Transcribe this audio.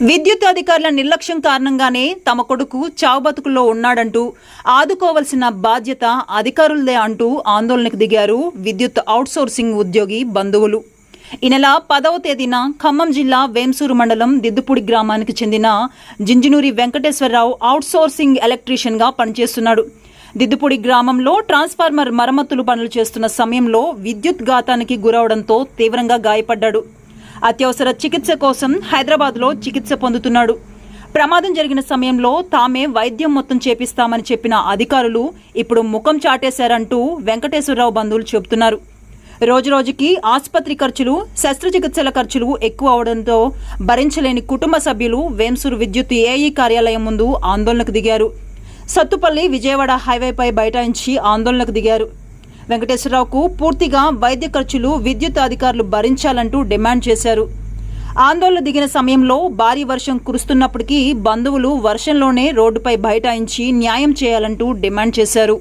విద్యుత్ అధికారుల నిర్లక్ష్యం కారణంగానే తమ కొడుకు చావుబతుకుల్లో ఉన్నాడంటూ ఆదుకోవలసిన బాధ్యత అధికారులదే అంటూ ఆందోళనకు దిగారు విద్యుత్ అవుట్సోర్సింగ్ ఉద్యోగి బంధువులు. ఈ నెల పదవ తేదీన ఖమ్మం జిల్లా వేంసూరు మండలం దిద్దుపూడి గ్రామానికి చెందిన జింజనూరి వెంకటేశ్వరరావు అవుట్సోర్సింగ్ ఎలక్ట్రీషియన్గా పనిచేస్తున్నాడు. దిద్దుపూడి గ్రామంలో ట్రాన్స్ఫార్మర్ మరమ్మతులు పనులు చేస్తున్న సమయంలో విద్యుత్ ఘాతానికి గురవడంతో తీవ్రంగా గాయపడ్డాడు. అత్యవసర చికిత్స కోసం హైదరాబాద్లో చికిత్స పొందుతున్నాడు. ప్రమాదం జరిగిన సమయంలో తామే వైద్యం మొత్తం చేపిస్తామని చెప్పిన అధికారులు ఇప్పుడు ముఖం చాటేశారంటూ వెంకటేశ్వరరావు బంధువులు చెబుతున్నారు. రోజురోజుకి ఆసుపత్రి ఖర్చులు శస్త్రచికిత్సల ఖర్చులు ఎక్కువ అవడంతో భరించలేని కుటుంబ సభ్యులు వేంసూరు విద్యుత్ ఏఈ కార్యాలయం ముందు ఆందోళనకు దిగారు. సత్తుపల్లి విజయవాడ హైవేపై బైఠాయించి ఆందోళనకు దిగారు. వెంకటేశ్వరరావుకు పూర్తిగా వైద్య ఖర్చులు విద్యుత్ అధికారులు భరించాలంటూ డిమాండ్ చేశారు. ఆందోళన దిగిన సమయంలో భారీ వర్షం కురుస్తున్నప్పటికీ బంధువులు వర్షంలోనే రోడ్డుపై బైఠాయించి న్యాయం చేయాలంటూ డిమాండ్ చేశారు.